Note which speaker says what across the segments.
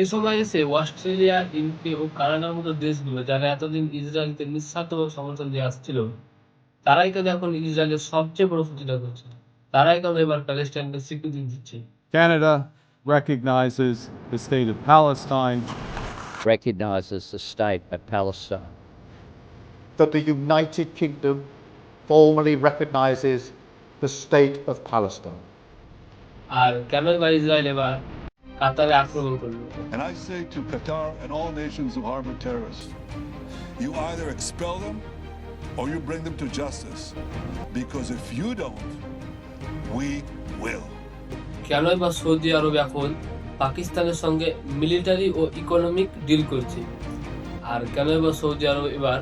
Speaker 1: এ সময় এসে Australia, UK ও কানাডার মতো দেশগুলো যারা এতদিন ইসরায়েলকে নিঃস্বার্থভাবে সমর্থন দিয়ে আসছিল, তারাই কেন এখন ইসরায়েলের সবচেয়ে বড় ক্ষতিটা করছে? তারাই কেন এবার প্যালেস্টাইনকে স্বীকৃতি দিচ্ছে?
Speaker 2: Canada recognizes the state of Palestine,
Speaker 3: recognizes the state of Palestine.
Speaker 4: that the United Kingdom formally recognises the state of Palestine.
Speaker 1: আর কেন এবার ইসরায়েল এবার কাতারে আক্রমণ করল?
Speaker 5: And I say to Qatar and all nations who harbor terrorists, you either expel them or you bring them to justice. Because if you don't, we will.
Speaker 1: কেন এবার Saudi আরব এখন পাকিস্তানের সঙ্গে মিলিটারি ও ইকোনমিক ডিল করছে আর কেন এবার Saudi আরব এবার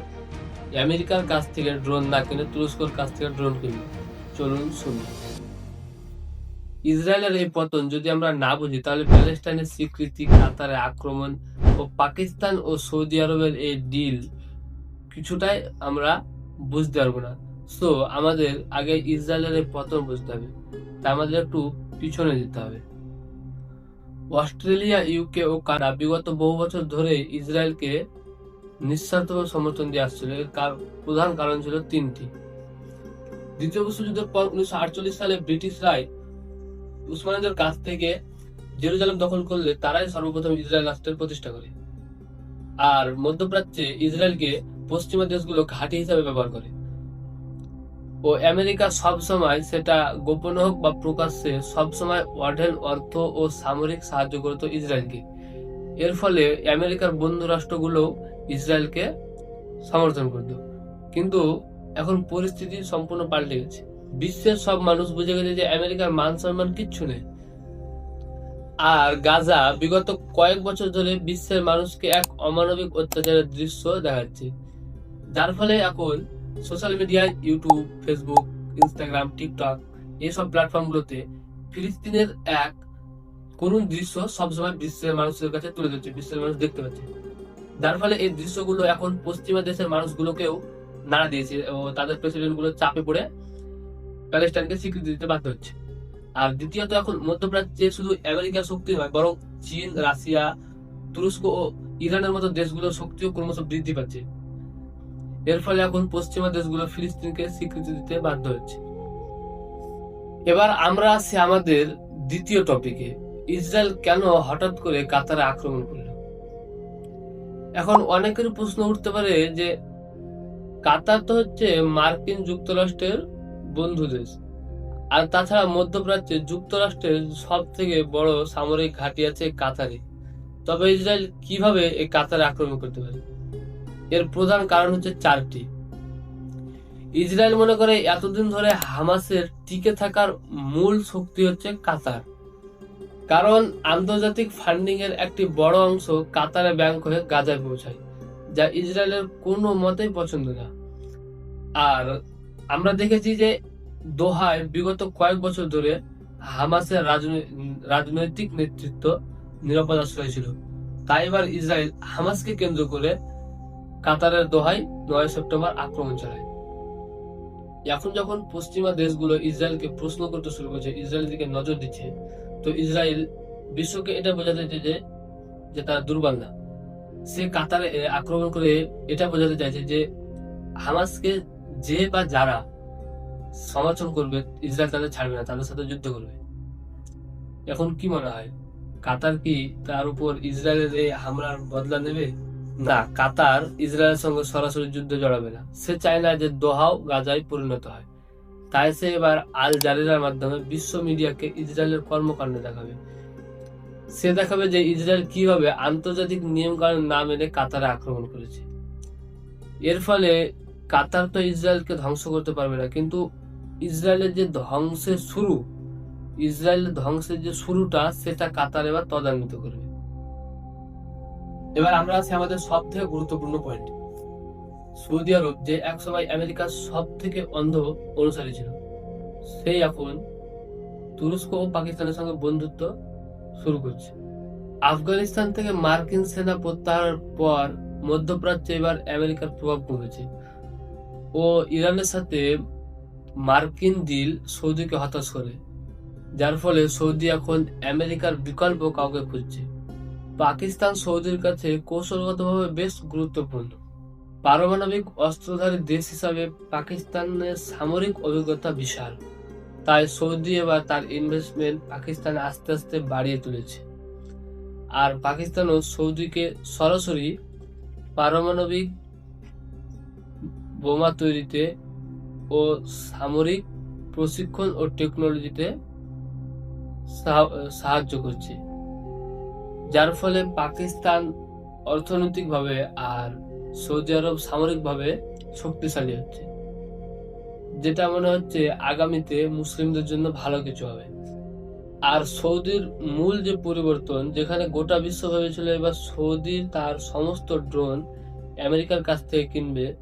Speaker 1: আমেরিকার কাছ থেকে ড্রোন না কিনে তুরস্কর কাছ থেকে ড্রোন কিনবে চলুন শুনি ইসরায়েলের এই পতন যদি আমরা না বুঝি, তাহলে প্যালেস্টাইনের স্বীকৃতি কাতারে আক্রমণ ও পাকিস্তান ও সৌদি আরবের এই ডিল কিছুটাই আমরা বুঝতে পারব না। সো আমাদের আগে ইসরায়েলের এই পতন বুঝতে হবে, তা আমাদের একটু পিছনে যেতে হবে। অস্ট্রেলিয়া ইউকে ও কানাডা বিগত বহু বছর ধরে ইসরায়েলকে নিঃস্বার্থভাবে সমর্থন দিয়ে আসছিল। এর প্রধান কারণ ছিল তিনটি। দ্বিতীয় বিশ্বযুদ্ধের পর উনিশশো আটচল্লিশ সালে ব্রিটিশরাই উসমানীদের কাছ থেকে জেরুজালেম দখল করলে তারাই সর্বপ্রথম ইসরায়েল রাষ্ট্রের প্রতিষ্ঠা করে। আর মধ্যপ্রাচ্যে ইসরায়েলকে পশ্চিমা দেশগুলো ঘাঁটি হিসাবে ব্যবহার করে। ও আমেরিকা সব সময় সেটা গোপন হোক বা প্রকাশ্যে সব সময় অঢেল অর্থ ও সামরিক সাহায্য করতো ইসরায়েলকে। এর ফলে আমেরিকার বন্ধু রাষ্ট্রগুলো ইসরায়েলকে সমর্থন করত। কিন্তু এখন পরিস্থিতি সম্পূর্ণ পাল্টে গেছে। বিশ্বের সব মানুষ বুঝে গেছে যে আমেরিকার মান সম্মান কিচ্ছু নেই। আর গাজা বিগত কয়েক বছর ধরে বিশ্বের মানুষকে এক অমানবিক অত্যাচারের দৃশ্য দেখাচ্ছে। যার ফলে এখন সোশ্যাল মিডিয়ায় ইউটিউব, ফেসবুক, ইনস্টাগ্রাম, টিকটক এইসব প্ল্যাটফর্মগুলোতে ফিলিস্তিনের এক করুণ দৃশ্য সবসময় বিশ্বের মানুষের কাছে তুলে ধরছে, বিশ্বের মানুষ দেখতে পাচ্ছে। যার ফলে এই দৃশ্যগুলো এখন পশ্চিমা দেশের মানুষগুলোকেও নাড়া দিয়েছে ও তাদের প্রেসিডেন্টগুলো চাপে পড়ে প্যালেস্টাইনকে স্বীকৃতি দিতে বাধ্য হচ্ছে। আর দ্বিতীয়ত এখন মধ্যপ্রাচ্যে শুধু আমেরিকার শক্তি নয়, বরং চীন, রাশিয়া, তুরস্ক ও ইরানের মতো দেশগুলোর শক্তিও ক্রমশ বৃদ্ধি পাচ্ছে। এর ফলে এখন পশ্চিমা দেশগুলো ফিলিস্তিনকে স্বীকৃতি দিতে বাধ্য হচ্ছে। এবার আমরা আসি আমাদের দ্বিতীয় টপিকে। ইসরায়েল কেন হঠাৎ করে কাতারে আক্রমণ করল? এখন অনেকের প্রশ্ন উঠতে পারে যে কাতার তো হচ্ছে মার্কিন যুক্তরাষ্ট্রের বন্ধু দেশ আর তাছাড়া মধ্যপ্রাচ্যে যুক্তরাষ্ট্রের সব থেকে বড় সামরিক ঘাঁটি আছে কাতারে। তবে ইসরায়েল কীভাবে এই কাতারে আক্রমণ করতে পারে? এর প্রধান কারণ হচ্ছে চারটি। ইসরায়েল মনে করে এতদিন ধরে হামাসের টিকে থাকার মূল শক্তি হচ্ছে কাতার। কারণ আন্তর্জাতিক ফান্ডিং এর একটি বড় অংশ কাতারে ব্যাংক হয়ে গাজায় পৌঁছায়, যা ইসরায়েলের কোনো মতেই পছন্দ না। আর আমরা দেখেছি যে দোহায় বিগত কয়েক বছর ধরে হামাসের রাজনৈ- রাজনৈতিক নেতৃত্ব নিরাপদ আশ্রয় ছিল। তাই এবার ইসরায়েল হামাসকে কেন্দ্র করে কাতারের দোহায় নয় সেপ্টেম্বর আক্রমণ চালায়। এখন যখন পশ্চিমা দেশগুলো ইসরায়েলকে প্রশ্ন করতে শুরু করছে, ইসরায়েলের দিকে নজর দিচ্ছে, তো ইসরায়েল বিশ্বকে এটা বোঝাতে চাইছে যে তারা দুর্বল না। সে কাতারে আক্রমণ করে এটা বোঝাতে চাইছে যে, হামাসকে যে বা যারা সমর্থন করবে, ইসরায়েল তাদের ছাড়বে না, তাদের সাথে যুদ্ধ করবে। এখন কি মনে হয়? কাতার কি তার উপর ইসরায়েলের এই হামলার বদলা নেবে? না, কাতার ইসরায়েলের সঙ্গে সরাসরি যুদ্ধ জড়াবে না। সে চায় না যে দোহাও গাজায় পরিণত হয়। তাই সে এবার আল জারিরার মাধ্যমে বিশ্ব মিডিয়াকে ইসরায়েলের কর্মকাণ্ড দেখাবে। সে দেখাবে যে ইসরায়েল কীভাবে আন্তর্জাতিক নিয়ম কানুন না মেনে কাতারে আক্রমণ করেছে। এর ফলে কাতার তো ইসরায়েলকে ধ্বংস করতে পারবে না, কিন্তু ইসরায়েলের যে ধ্বংসের শুরু, ইসরায়েলের ধ্বংসের যে শুরুটা, সেটা কাতার এবার তদান্বিত করবে। এবার আমরা আছি আমাদের সব থেকে গুরুত্বপূর্ণ পয়েন্ট সৌদি আরব যে একসময় আমেরিকার সব থেকে অন্ধ অনুসারী ছিল, সেই এখন তুরস্ক ও পাকিস্তানের সঙ্গে বন্ধুত্ব শুরু করছে। আফগানিস্তান থেকে মার্কিন সেনা প্রত্যাহারের পর মধ্যপ্রাচ্যে এবার আমেরিকার প্রভাব কমেছে। ও ইরানের সাথে মার্কিন ডিল সৌদিকে হতাশ করে, যার ফলে সৌদি এখন আমেরিকার বিকল্প কাউকে খুঁজছে। পাকিস্তান সৌদির কাছে কৌশলগতভাবে বেশ গুরুত্বপূর্ণ। পারমাণবিক অস্ত্রধারী দেশ হিসাবে পাকিস্তানের সামরিক অভিজ্ঞতা বিশাল, তাই সৌদি এবার তার ইনভেস্টমেন্ট পাকিস্তানে আস্তে আস্তে বাড়িয়ে তুলেছে। আর পাকিস্তানও সৌদিকে সরাসরি পারমাণবিক বোমা তৈরিতে ও সামরিক প্রশিক্ষণ ও টেকনোলজিতে সাহা- সাহায্য করছে। যার ফলে পাকিস্তান অর্থনৈতিকভাবে আর সৌদি আরব সামরিকভাবে শক্তিশালী হচ্ছে। যেটা মনে হচ্ছে আগামীতে মুসলিমদের জন্য ভালো কিছু হবে। আর সৌদির মূল যে পরিবর্তন, যেখানে গোটা বিশ্ব ভেবেছিল এবার সৌদি তার সমস্ত ড্রোন আমেরিকার কাছ থেকে কিনবে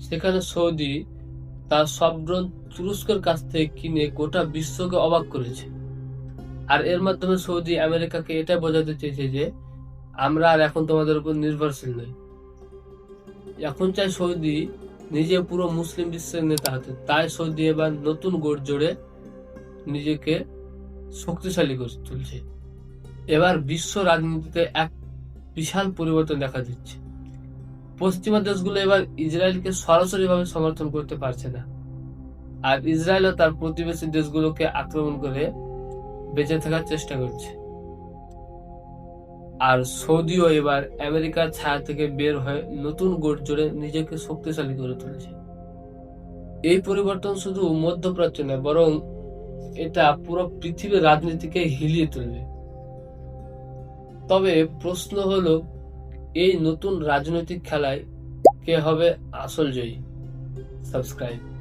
Speaker 1: সেখানে সৌদি তার সব ড্রোন তুরস্কের কাছ থেকে কিনে গোটা বিশ্বকে অবাক করেছে। আর এর মাধ্যমে সৌদি আমেরিকাকে এটা বোঝাতে চেয়েছে যে, আমরা আর এখন তোমাদের উপর নির্ভরশীল নই। এখন চাই সৌদি নিজে পুরো মুসলিম বিশ্বের নেতা হতে। তাই সৌদি এবার নতুন গোট জোড়ে নিজেকে শক্তিশালী করে তুলছে। এবার বিশ্ব রাজনীতিতে এক বিশাল পরিবর্তন দেখা দিচ্ছে। পশ্চিমা দেশগুলো এবার ইসরায়েলকে সরাসরিভাবে সমর্থন করতে পারছে না। আর ইসরায়েলও তার প্রতিবেশী দেশগুলোকে আক্রমণ করে বেঁচে থাকার চেষ্টা করছে। আর সৌদিও এবার আমেরিকার ছায়া থেকে বের হয়ে নতুন গোট জোড়ে নিজেকে শক্তিশালী করে তুলছে। এই পরিবর্তন শুধু মধ্যপ্রাচ্য নয়, বরং এটা পুরো পৃথিবীর রাজনীতিকে হিলিয়ে তুলবে। তবে প্রশ্ন হলো এই নতুন রাজনৈতিক খেলায় কে হবে আসল জয়ী? সাবস্ক্রাইব